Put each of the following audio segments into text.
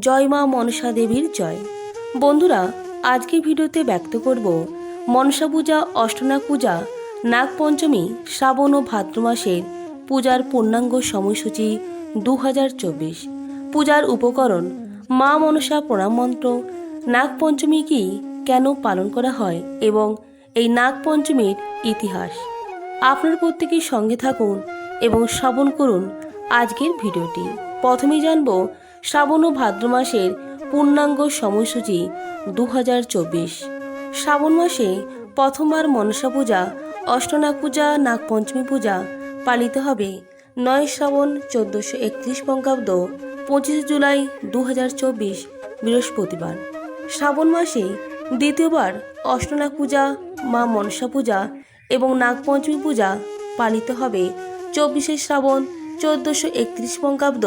জয় মা মনসা দেবীর জয়। বন্ধুরা আজকে ভিডিওতে ব্যক্ত করব মনসা পূজা, অষ্টনাগ পূজা নাগপঞ্চমী শ্রাবণ ও ভাদ্র মাসের পূজার পূর্ণাঙ্গ সময়সূচি দু হাজার চব্বিশ। পূজার উপকরণ, মা মনসা প্রণাম মন্ত্র নাগপঞ্চমী কি কেন পালন করা হয় এবং এই নাগপঞ্চমীর ইতিহাস। আপনার প্রত্যেকের সঙ্গে থাকুন এবং শ্রবণ করুন আজকের ভিডিওটি। প্রথমেই জানব শ্রাবণ ও ভাদ্র মাসের পূর্ণাঙ্গ সময়সূচি দু হাজার চব্বিশ। শ্রাবণ মাসে প্রথমবার মনসা পূজা অষ্টনাগ পূজা, নাগপঞ্চমী পূজা পালিত হবে। নয় শ্রাবণ চোদ্দোশো একত্রিশ বঙ্গাব্দ, পঁচিশে জুলাই দু হাজার চব্বিশ, বৃহস্পতিবার। শ্রাবণ মাসে দ্বিতীয়বার অষ্টনাগ পূজা, মা মনসা পূজা এবং নাগপঞ্চমী পূজা পালিত হবে। চব্বিশে শ্রাবণ চোদ্দোশো একত্রিশ বঙ্গাব্দ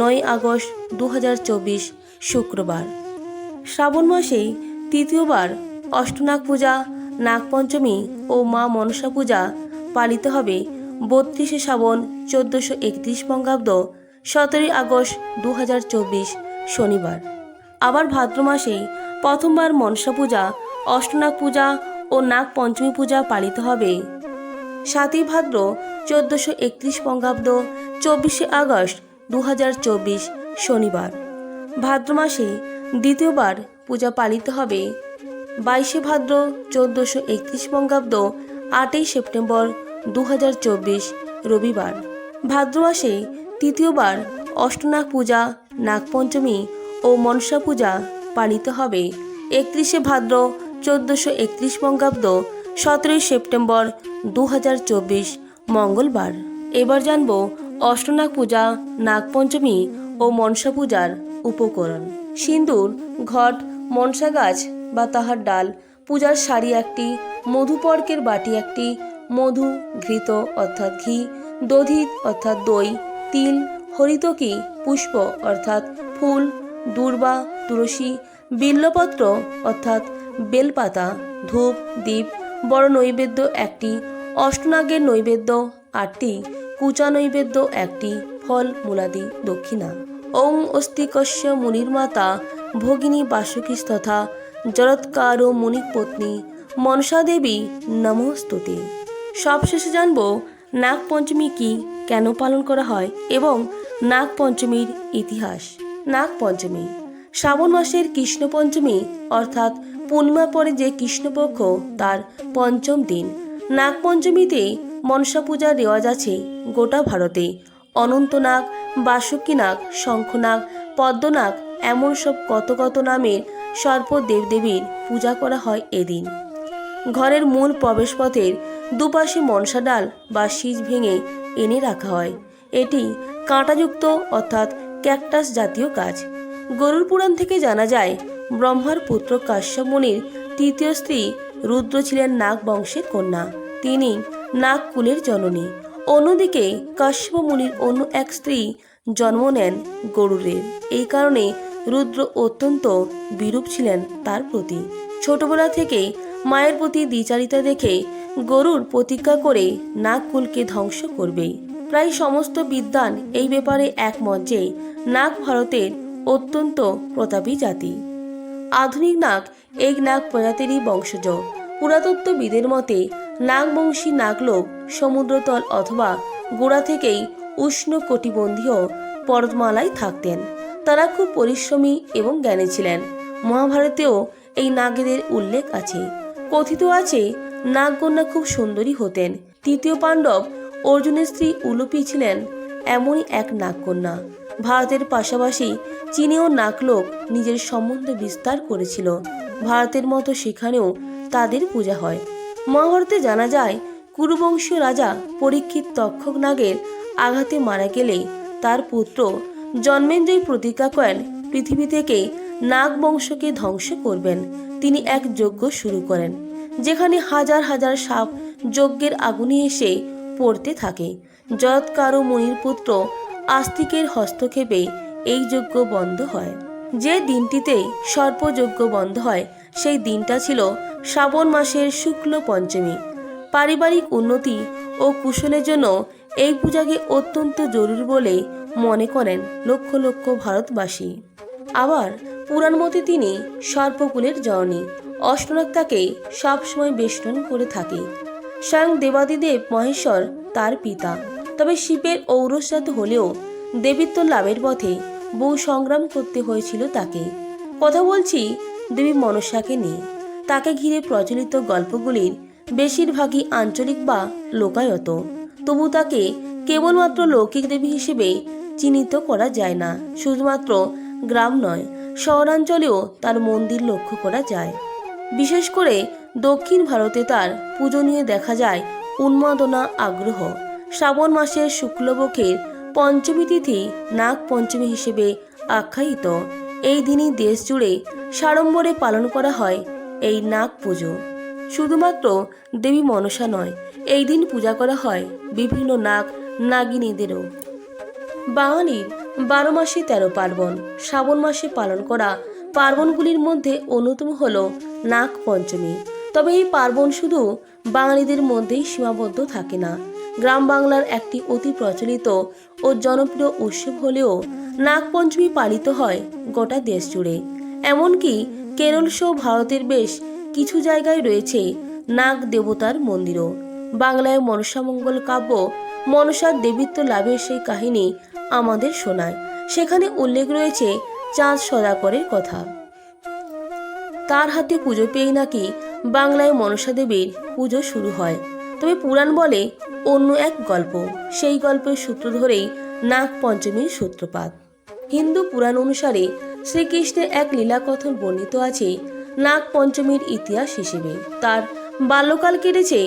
নয় আগস্ট দু হাজার চব্বিশ শুক্রবার। শ্রাবণ মাসে তৃতীয়বার অষ্টনাগ পূজা, নাগপঞ্চমী ও মা মনসা পূজা পালিত হবে বত্রিশে শ্রাবণ চোদ্দোশো একত্রিশ বঙ্গাব্দ, সতেরোই আগস্ট দু হাজার চব্বিশ শনিবার। আবার ভাদ্র মাসে প্রথমবার মনসা পূজা, অষ্টনাগ পূজা ও নাগ পঞ্চমী পূজা পালিত হবে। সাতই ভাদ্র চোদ্দোশো একত্রিশ বঙ্গাব্দ, চব্বিশে আগস্ট দু হাজার চব্বিশ শনিবার। ভাদ্র মাসে দ্বিতীয়বার পূজা পালিত হবে বাইশে ভাদ্র চোদ্দোশো একত্রিশ বঙ্গাব্দ আটই সেপ্টেম্বর দু হাজার চব্বিশ রবিবার। ভাদ্র মাসে তৃতীয়বার অষ্টনাগ পূজা, নাগপঞ্চমী ও মনসা পূজা পালিত হবে একত্রিশে ভাদ্র চোদ্দোশো একত্রিশ বঙ্গাব্দ সতেরোই সেপ্টেম্বর দু হাজার চব্বিশ মঙ্গলবার। এবার জানব অষ্টনাগ পূজা, নাগপঞ্চমী ও মনসা পূজার উপকরণ। সিন্দুর, ঘট, মনসা গাছ বা তাহার ডাল, পূজার শাড়ি একটি মধুপর্কের বাটি একটি, মধু, ঘৃত অর্থাৎ ঘি দধিত অর্থাৎ দই, তিল হরিতকি পুষ্প অর্থাৎ ফুল, দূর্বা, তুলসী, বিল্লপত্র অর্থাৎ বেলপাতা, ধূপ দ্বীপ বড় নৈবেদ্য একটি, অষ্টনাগের নৈবেদ্য আটটি কুচা নৈবেদ্য একটি ফল মূলাদি দক্ষিণা। ওং অস্তিকস্য মুনির মাতা ভগিনী বাসুকী তথা জরৎকার ও মুনির পত্নী মনসা দেবী নমস্তুতে সবশেষে জানব নাগপঞ্চমী কি কেন পালন করা হয় এবং নাগপঞ্চমীর ইতিহাস। নাগপঞ্চমী, শ্রাবণ মাসের কৃষ্ণ পঞ্চমী অর্থাৎ পূর্ণিমা পরে যে কৃষ্ণপক্ষ তার পঞ্চম দিন। নাগপঞ্চমীতে মনসা পূজার রেওয়াজ আছে গোটা ভারতে। অনন্তনাগ, বাসুকীনাগ, শঙ্খনাগ, পদ্মনাগ এমন সব কত কত নামের সর্প দেবদেবীর পূজা করা হয় এদিন। ঘরের মূল প্রবেশপথের দুপাশে মনসা ডাল বা শীষ ভেঙে এনে রাখা হয়। এটি কাঁটাযুক্ত অর্থাৎ ক্যাকটাস জাতীয় গাছ। গরুর পুরাণ থেকে জানা যায়, ব্রহ্মার পুত্র কাশ্যপ মুনির তৃতীয় স্ত্রী রুদ্র ছিলেন নাগ বংশের কন্যা। তিনি নাগকুলের জননী। অন্যদিকে কাশ্যপ মুনির অন্য এক স্ত্রী জন্ম নেন গরুরের এই কারণে রুদ্র অত্যন্ত বিরূপ ছিলেন তার প্রতি। ছোটবেলা থেকে মায়ের প্রতি দ্বিচারিতা দেখে গরুর প্রতিজ্ঞা করে নাগকুলকে ধ্বংস করবেই প্রায় সমস্ত বিদ্বান এই ব্যাপারে একমত যে নাগ ভারতের অত্যন্ত প্রতাপী জাতি। আধুনিক নাগ এই নাগ প্রজাতিরই বংশজ। পুরাতত্ত্ববিদের মতে নাগবংশী নাগলোক সমুদ্রতল অথবা গোড়া থেকেই উষ্ণ কটিবন্ধীয় পর্বতমালায় থাকতেন। তারা খুব পরিশ্রমী এবং জ্ঞানী ছিলেন। মহাভারতেও এই নাগেদের উল্লেখ আছে। কথিত আছে, নাগকন্যা খুব সুন্দরী হতেন। তৃতীয় পাণ্ডব অর্জুনের স্ত্রী উলুপি ছিলেন এমনই এক নাগকন্যা। ভারতের পাশাপাশি চীনেও নাকলোক নিজের সম্বন্ধ বিস্তার করেছিল। ভারতের মতো সেখানেও তাদের পূজা হয়। মহাভারতে জানা যায় কুরুবংশীয় রাজা পরীক্ষিত তক্ষক নাগের আঘাতে মারা গেলে তার পুত্র জন্মেন্দ্রই প্রতিজ্ঞা করেন পৃথিবী থেকে নাগ বংশকে ধ্বংস করবেন। তিনি এক যজ্ঞ শুরু করেন, যেখানে হাজার হাজার সাপ যজ্ঞের আগুনে এসে পড়তে থাকে। জয়ৎকার মুনির পুত্র আস্তিকের হস্তক্ষেপে এই যজ্ঞ বন্ধ হয়। যে দিনটিতে সর্পযজ্ঞ বন্ধ হয়, সেই দিনটা ছিল শ্রাবণ মাসের শুক্ল পঞ্চমী। পারিবারিক উন্নতি ও কুশলের জন্য এই পূজাকে অত্যন্ত জরুরি বলে মনে করেন লক্ষ লক্ষ ভারতবাসী। আবার পুরাণ মতে তিনি সর্পকুলের জননী। অষ্টনাগ তাকে সবসময় বেষ্টন করে থাকে। স্বয়ং দেবাদিদেব মহেশ্বর তার পিতা। তবে শিবের ঔরসাদ হলেও দেবীত্ব লাভের পথে বহু সংগ্রাম করতে হয়েছিল তাকে। কথা বলছি দেবী মনসাকে নিয়ে। তাকে ঘিরে প্রচলিত গল্পগুলির বেশিরভাগই আঞ্চলিক বা লোকায়ত। তবু তাকে কেবলমাত্র লৌকিক দেবী হিসেবে চিহ্নিত করা যায় না। শুধুমাত্র গ্রাম নয়, শহরাঞ্চলেও তার মন্দির লক্ষ্য করা যায়। বিশেষ করে দক্ষিণ ভারতে তার পুজো নিয়ে দেখা যায় উন্মাদনা আগ্রহ। শ্রাবণ মাসের শুক্লপক্ষের পঞ্চমী তিথি নাগ পঞ্চমী হিসেবে আখ্যায়িত। এই দিনই দেশ জুড়ে সাড়ম্বরে পালন করা হয় এই নাগ পুজো। শুধুমাত্র দেবী মনসা নয়, এই দিন পূজা করা হয় বিভিন্ন নাগ নাগিনীদেরও। বাঙালির বারো মাসে তেরো পার্বণ, শ্রাবণ মাসে পালন করা পার্বণগুলির মধ্যে অন্যতম হল নাগ পঞ্চমী। তবে এই পার্বণ শুধু বাঙালিদের মধ্যেই সীমাবদ্ধ থাকে না। গ্রাম বাংলার একটি অতি প্রচলিত ও জনপ্রিয় উৎসব হলেও নাগ পঞ্চমী পালিত হয় গোটা দেশ জুড়ে এমনকি কেরল সহ ভারতের বেশ কিছু জায়গায় রয়েছে নাগ দেবতার মন্দিরও। বাংলায় মনসামঙ্গল কাব্য মনসার দেবীত্ব লাভের সেই কাহিনী আমাদের শোনায়। সেখানে উল্লেখ রয়েছে চাঁদ সদাকরের কথা। তার হাতে পুজো পেয়েই নাকি বাংলায় মনসা দেবীর পুজো শুরু হয়। তবে পুরাণ বলে অন্য এক গল্প। সেই গল্পের সূত্র ধরেই নাগ পঞ্চমীর সূত্রপাত। হিন্দু পুরাণ অনুসারে শ্রীকৃষ্ণের এক লীলাকথন বর্ণিত আছে নাগ পঞ্চমীর ইতিহাস হিসেবে। তার বাল্যকাল কেটেছে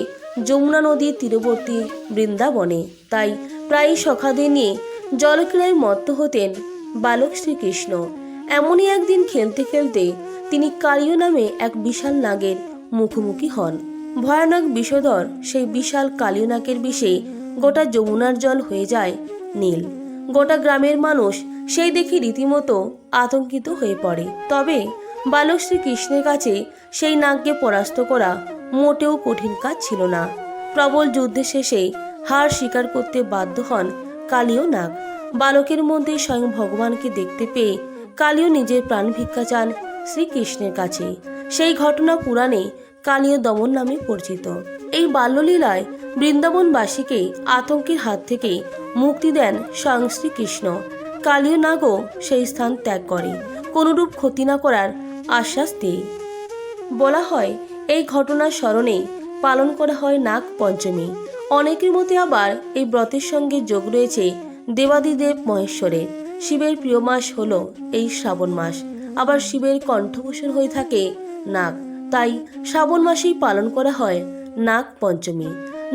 যমুনা নদীর তীরবর্তী বৃন্দাবনে। তাই প্রায় সখাদের নিয়ে জলক্রীড়ায় মত্ত হতেন বালক শ্রীকৃষ্ণ। এমনই একদিন খেলতে খেলতে তিনি কালীয় নামে এক বিশাল নাগের মুখোমুখি হন। ভয়ানক বিষধর সেই বিশাল কালীয় নাগের বিষে গোটা যমুনার জল হয়ে যায় নীল। গোটা গ্রামের মানুষ সেই দেখে রীতিমতো আতঙ্কিত হয়ে পড়ে। তবে বালক শ্রীকৃষ্ণের কাছে সেই নাগকে পরাস্ত করা মোটেও কঠিন কাজ ছিল না। প্রবল যুদ্ধের শেষে হার স্বীকার করতে বাধ্য হন কালীয় নাগ। বালকের মধ্যে স্বয়ং ভগবানকে দেখতে পেয়ে কালীয় নিজের প্রাণ ভিক্ষা চান শ্রীকৃষ্ণের কাছে। সেই ঘটনা পুরাণে কালীয় দমন নামে পরিচিত। এই বাল্যলীলায় বৃন্দাবনবাসীকে আতঙ্কের হাত থেকে মুক্তি দেন স্বয়ং শ্রীকৃষ্ণ। কালীয় নাগও সেই স্থান ত্যাগ করে, কোনরূপ ক্ষতি না করার আশ্বাস দেয়। বলা হয়, এই ঘটনার স্মরণে পালন করা হয় নাগ পঞ্চমী। অনেকের মতে আবার এই ব্রতের সঙ্গে যোগ রয়েছে দেবাদিদেব মহেশ্বরের। শিবের প্রিয় মাস হল এই শ্রাবণ মাস। আবার শিবের কণ্ঠভূষণ হয়ে থাকে নাগ। তাই শ্রাবণ মাসেই পালন করা হয় নাগ পঞ্চমী।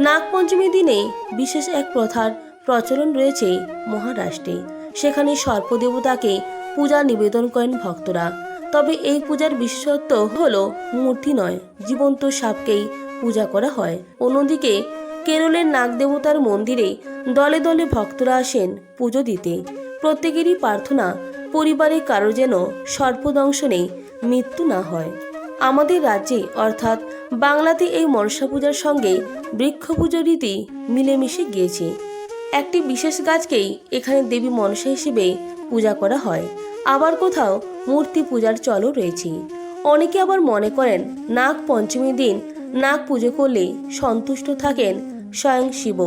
নাগ পঞ্চমী দিনে বিশেষ এক প্রথার প্রচলন রয়েছে মহারাষ্ট্রে। সেখানে সর্পদেবতাকে পূজা নিবেদন করেন ভক্তরা। তবে এই পূজার বিশেষত্ব হল মূর্তি নয়, জীবন্ত সাপকেই পূজা করা হয়। অন্যদিকে কেরলের নাগদেবতার মন্দিরে দলে দলে ভক্তরা আসেন পুজো দিতে। প্রত্যেকেরই প্রার্থনা, পরিবারে কারও যেন সর্পদংশনে মৃত্যু না হয়। আমাদের রাজ্যে, অর্থাৎ বাংলাতে এই মনসা পূজার সঙ্গে বৃক্ষ পুজোর রীতি মিলেমিশে গিয়েছে। একটি বিশেষ গাছকেই এখানে দেবী মনসা হিসেবে পূজা করা হয়। আবার কোথাও মূর্তি পূজার চলও রয়েছে। অনেকে আবার মনে করেন নাগ পঞ্চমীর দিন নাগ পুজো করলে সন্তুষ্ট থাকেন স্বয়ং শিব।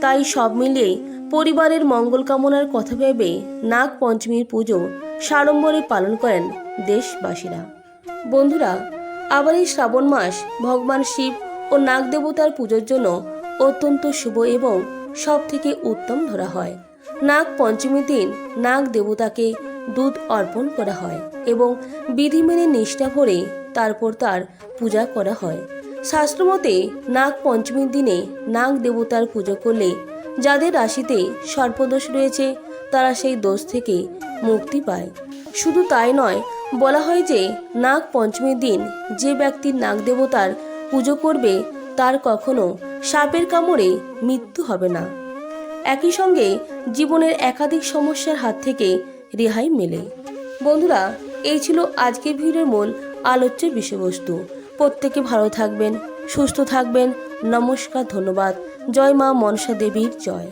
তাই সব মিলিয়ে পরিবারের মঙ্গল কামনার কথা ভেবে নাগ পঞ্চমীর পুজো সাড়ম্বরে পালন করেন দেশবাসীরা। বন্ধুরা, আবার এই শ্রাবণ মাস ভগবান শিব ও নাগ দেবতার পুজোর জন্য অত্যন্ত শুভ এবং সব থেকে উত্তম ধরা হয়। নাগ পঞ্চমীর দিন নাগ দেবতাকে দুধ অর্পণ করা হয় এবং বিধি মেনে নিষ্ঠা ভরে তারপর তার পূজা করা হয়। শাস্ত্রমতে নাগ পঞ্চমীর দিনে নাগ দেবতার পুজো করলে যাদের রাশিতে সর্পদোষ রয়েছে, তারা সেই দোষ থেকে মুক্তি পায়। শুধু তাই নয়, বলা হয় যে নাগ পঞ্চমীর দিন যে ব্যক্তির নাগ দেবতার পুজো করবে, তার কখনো সাপের কামড়ে মৃত্যু হবে না। একই সঙ্গে জীবনের একাধিক সমস্যার হাত থেকে রেহাই মেলে। বন্ধুরা, এই ছিল আজকের ভিড়ের মূল আলোচ্য বিষয়বস্তু। প্রত্যেকে ভালো থাকবেন, সুস্থ থাকবেন। নমস্কার, ধন্যবাদ। জয় মা মনসা দেবীর জয়।